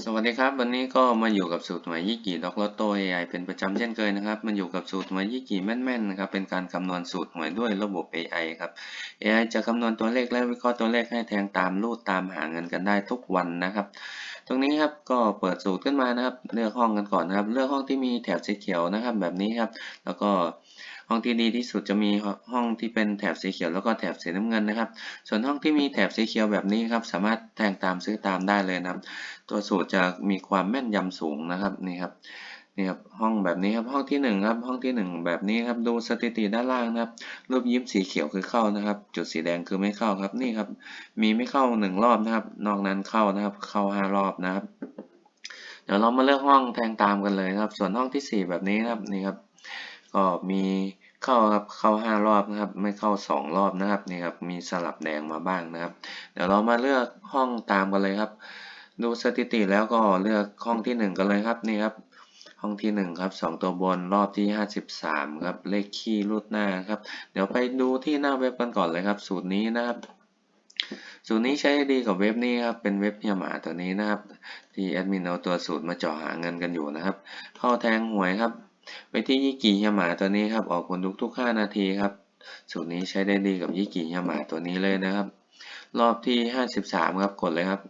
สวัสดีครับ วันนี้ก็มาอยู่กับสูตรหวยยี่กี่ด็อกลอตโต้ AI เป็นประจำเช่นเคยนะครับ มันอยู่กับสูตรหวยยี่กี่แม่นๆนะครับ เป็นการคำนวณสูตรหวยด้วยระบบ AI ครับ AI จะคำนวณตัวเลขและวิเคราะห์ตัวเลขให้แทงตามรูดตามหาเงินกันได้ทุกวันนะครับ รงนี้ครับก็เปิดสูตรขึ้นมานะครับ เลือกห้องกันก่อนนะครับ เลือกห้องที่มีแถบสีเขียวนะครับ แบบนี้ครับ แล้วก็ห้องที่ดีที่สุดจะมีห้องที่เป็นแถบสีเขียวแล้วก็แถบสีน้ำเงินนะครับ ส่วนห้องที่มีแถบสีเขียวแบบนี้ครับสามารถแทงตามซื้อตามได้เลยนะครับ ตัวสูตรจะมีความแม่นยำสูงนะครับนี่ครับ นี่ครับห้องแบบนี้ครับห้องที่หนึ่งครับห้องที่หนึ่งแบบนี้ครับดูสถิติด้านล่างนะครับรูปยิ้มสีเขียวคือเข้านะครับ จุดสีแดงคือไม่เข้าครับนี่ครับ มีไม่เข้าหนึ่งรอบนะครับ นอกนั้นเข้านะครับ เข้าห้ารอบนะครับ เดี๋ยวเรามาเลือกห้องแทงตามกันเลยครับ ส่วนห้องที่สี่แบบนี้ครับนี่ครับ ก็มีเข้าครับเข้าห้ารอบนะครับ ไม่เข้าสองรอบนะครับนี่ครับมีสลับแดงมาบ้างนะครับ เดี๋ยวเรามาเลือกห้องตามกันเลยครับ ดูสถิติแล้วก็เลือกห้องที่หนึ่งกันเลยครับนี่ครับ ห้องที่หนึ่งครับสองตัวบนรอบที่ห้าสิบสามครับ เลขคี่รูดหน้าครับ เดี๋ยวไปดูที่หน้าเว็บกันก่อนเลยครับ สูตรนี้นะครับ สูตรนี้ใช้ดีกับเว็บนี้ครับ เป็นเว็บเฮียหมาตัวนี้นะครับ ที่แอดมินเอาตัวสูตรมาเจาะหาเงินกันอยู่นะครับ เข้าแทงหวยครับ ไปที่ยี่กี่เฮียหมาตัวนี้ครับ ออกผลทุกทุกห้านาทีครับ สูตรนี้ใช้ได้ดีกับยี่กี่เฮียหมาตัวนี้เลยนะครับ รอบที่ห้าสิบสามครับ กดเลยครับ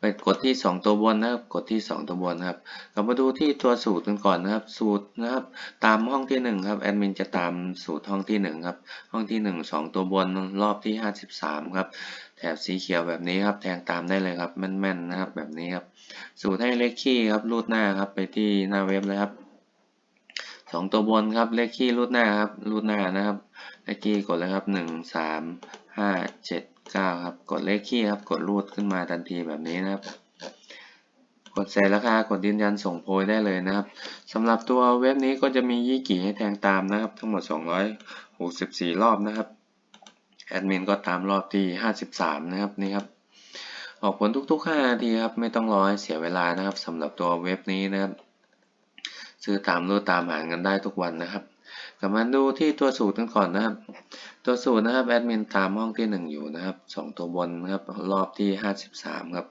ไปกดที่ 2 ตัวบนนะครับ กดที่ 2 ตัวบนครับ เรามาดูที่ตัวสูตรกันก่อนนะครับ สูตรนะครับ ตามห้องที่ 1 ครับ แอดมินจะตามสูตรห้องที่ 1 ครับ ห้องที่ 1 2 ตัวบนรอบที่ 53 ครับ แถบสีเขียวแบบนี้ครับ แทงตามได้เลยครับ แม่นๆนะครับ แบบนี้ครับ สูตรให้เลขคี่ครับ รูดหน้าครับ ไปที่หน้าเว็บเลยครับสองตัวบนครับ เลขคี่รูดหน้าครับ รูดหน้านะครับ เลขคี่กดเลยครับหนึ่งสามห้าเจ็ด เก้าครับ กดเลขคี่ครับ กดรูดขึ้นมาทันทีแบบนี้นะครับ กดใส่ราคากดยืนยันส่งโพยได้เลยนะครับสำหรับตัวเว็บนี้ก็จะมียี่กี่ให้แทงตามนะครับ ทั้งหมด 264 รอบนะครับแอดมินก็ตามรอบที่ 53 นะครับนี่ครับ ออกผลทุกๆ 5 นาทีครับ ไม่ต้องรอให้เสียเวลานะครับสำหรับตัวเว็บนี้นะครับ ซื้อตามรูดตามหาเงินได้ทุกวันนะครับ กลับมาดูที่ตัวสูตรกันก่อนนะครับ ตัวสูตรนะครับแอดมินตามห้องที่ 1 อยู่นะครับ 2 ตัวบนครับรอบที่ 53 ครับ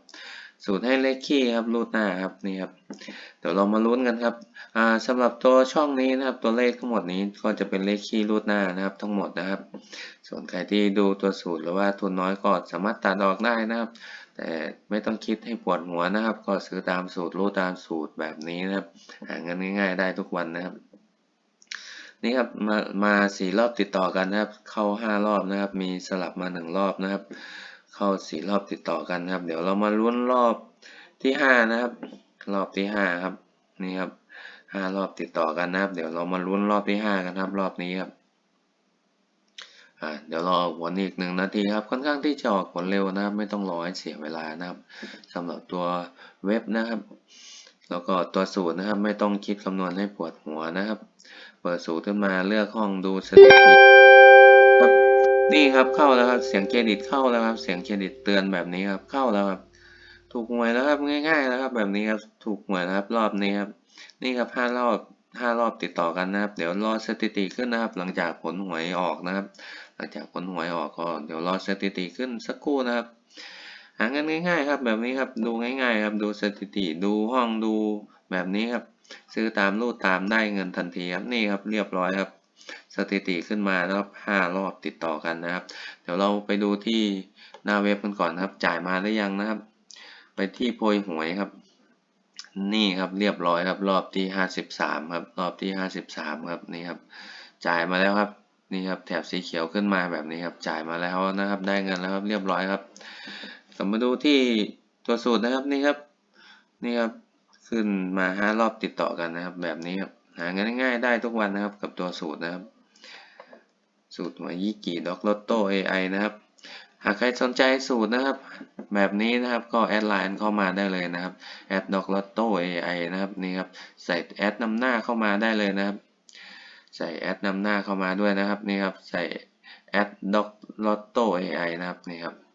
สูตรให้เลขคี่ครับรูดหน้าครับนี่ครับเดี๋ยวเรามาลุ้นกันครับอ่าสำหรับตัวช่องนี้นะครับ ตัวเลขทั้งหมดนี้ก็จะเป็นเลขคี่รูดหน้านะครับ ทั้งหมดนะครับ ส่วนใครที่ดูตัวสูตรหรือว่าทุนน้อยก็สามารถตัดออกได้นะครับ แต่ไม่ต้องคิดให้ปวดหัวนะครับ ก็ซื้อตามสูตรรู้ตามสูตรแบบนี้นะครับหาเงินง่าย ๆ ได้ทุกวันนะครับ นี่ครับมามาสี่รอบติดต่อกันนะครับ เข้าห้ารอบนะครับ มีสลับมาหนึ่งรอบนะครับ เข้าสี่รอบติดต่อกันนะครับ เดี๋ยวเรามาลุ้นรอบที่ห้านะครับ รอบที่ห้าครับ นี่ครับห้ารอบติดต่อกันนะครับ เดี๋ยวเรามาลุ้นรอบที่ห้ากันครับ รอบนี้ครับอ่าเดี๋ยวรอออกผลอีกหนึ่งนาทีครับ ค่อนข้างที่จะออกผลเร็วนะครับ ไม่ต้องรอให้เสียเวลานะครับสำหรับตัวเว็บนะครับ แล้วก็ตัวสูตรนะครับไม่ต้องคิดคำนวณให้ปวดหัวนะครับ เปิดสูตรขึ้นมาเลือกห้องดูสถิติครับนี่ครับเข้าแล้วครับเสียงเครดิตเข้าแล้วครับ เสียงเครดิตเตือนแบบนี้ครับเข้าแล้วครับ ถูกหวยแล้วครับง่ายๆแล้วครับ แบบนี้ครับถูกหวยนะครับ รอบนี้ครับ นี่ครับห้ารอบห้ารอบติดต่อกันนะครับ เดี๋ยวรอสถิติขึ้นนะครับ หลังจากผลหวยออกนะครับ หลังจากผลหวยออกก็เดี๋ยวรอสถิติขึ้นสักครู่นะครับ หาเงินง่าย ๆ ครับ แบบนี้ครับดูง่าย ๆ ครับดูสถิติดูห้องดูแบบนี้ครับ ซื้อตามรูดตามได้เงินทันทีครับนี่ครับเรียบร้อยครับ สถิติขึ้นมาแล้วห้ารอบติดต่อกันนะครับ เดี๋ยวเราไปดูที่หน้าเว็บกันก่อนครับ จ่ายมาหรือยังนะครับ ไปที่โพยหวยครับ นี่ครับเรียบร้อยครับ รอบที่ห้าสิบสามครับ รอบที่ห้าสิบสามครับนี่ครับ จ่ายมาแล้วครับนี่ครับแถบสีเขียวขึ้นมาแบบนี้ครับ จ่ายมาแล้วนะครับ ได้เงินแล้วครับเรียบร้อยครับ กลับมาดูที่ตัวสูตรนะครับนี่ครับนี่ครับขึ้นมาห้ารอบติดต่อกันนะครับ แบบนี้ครับหาเงินง่ายๆได้ทุกวันนะครับกับตัวสูตรนะครับ สูตรหวยยี่กี่ด็อกลอตโต้ AI นะครับ หากใครสนใจสูตรนะครับ แบบนี้นะครับก็แอดไลน์เข้ามาได้เลยนะครับแอดด็อกลอตโต้ AI นะครับนี่ครับใส่แอดนำหน้าเข้ามาได้เลยนะครับ ใส่แอดนำหน้าเข้ามาด้วยนะครับนี่ครับใส่แอดด็อกลอตโต้ AI นะครับนี่ครับ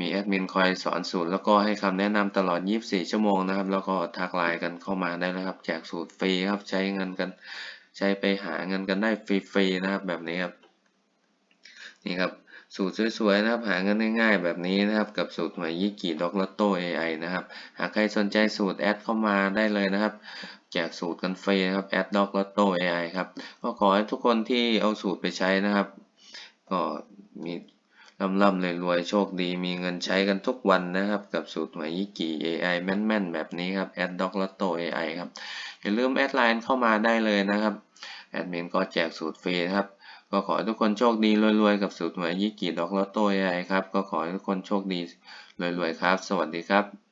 มีแอดมินคอยสอนสูตรแล้วก็ให้คำแนะนำตลอด 24 ชั่วโมงนะครับ แล้วก็ทักไลน์กันเข้ามาได้นะครับแจกสูตรฟรีครับใช้เงินกันใช้ไปหาเงินกันได้ฟรีๆนะครับแบบนี้ครับนี่ครับสูตรสวยๆนะครับหาเงินง่ายๆแบบนี้นะครับกับสูตรหวยยี่กี่ด็อกลอตโต้ AI นะครับหากใครสนใจสูตรแอดเข้ามาได้เลยนะครับแจกสูตรกันฟรีนะครับแอดด็อกลอตโต้ AI ครับก็ขอให้ทุกคนที่เอาสูตรไปใช้นะครับ ก็มี ร่ำร่ำรวยรวยๆโชคดีมีเงินใช้กันทุกวันนะครับ กับสูตรหวยยี่กี่ AI แม่นๆ แบบนี้ครับแอดด็อกลอตโต AI ครับ อย่าลืมแอดไลน์เข้ามาได้เลยนะครับ แอดมินก็แจกสูตรฟรีครับก็ขอให้ทุกคนโชคดีรวยๆ กับสูตรหวยยี่กี่ดอกลอตโต AI ครับ ก็ขอให้ทุกคนโชคดีรวยๆ ครับ สวัสดีครับ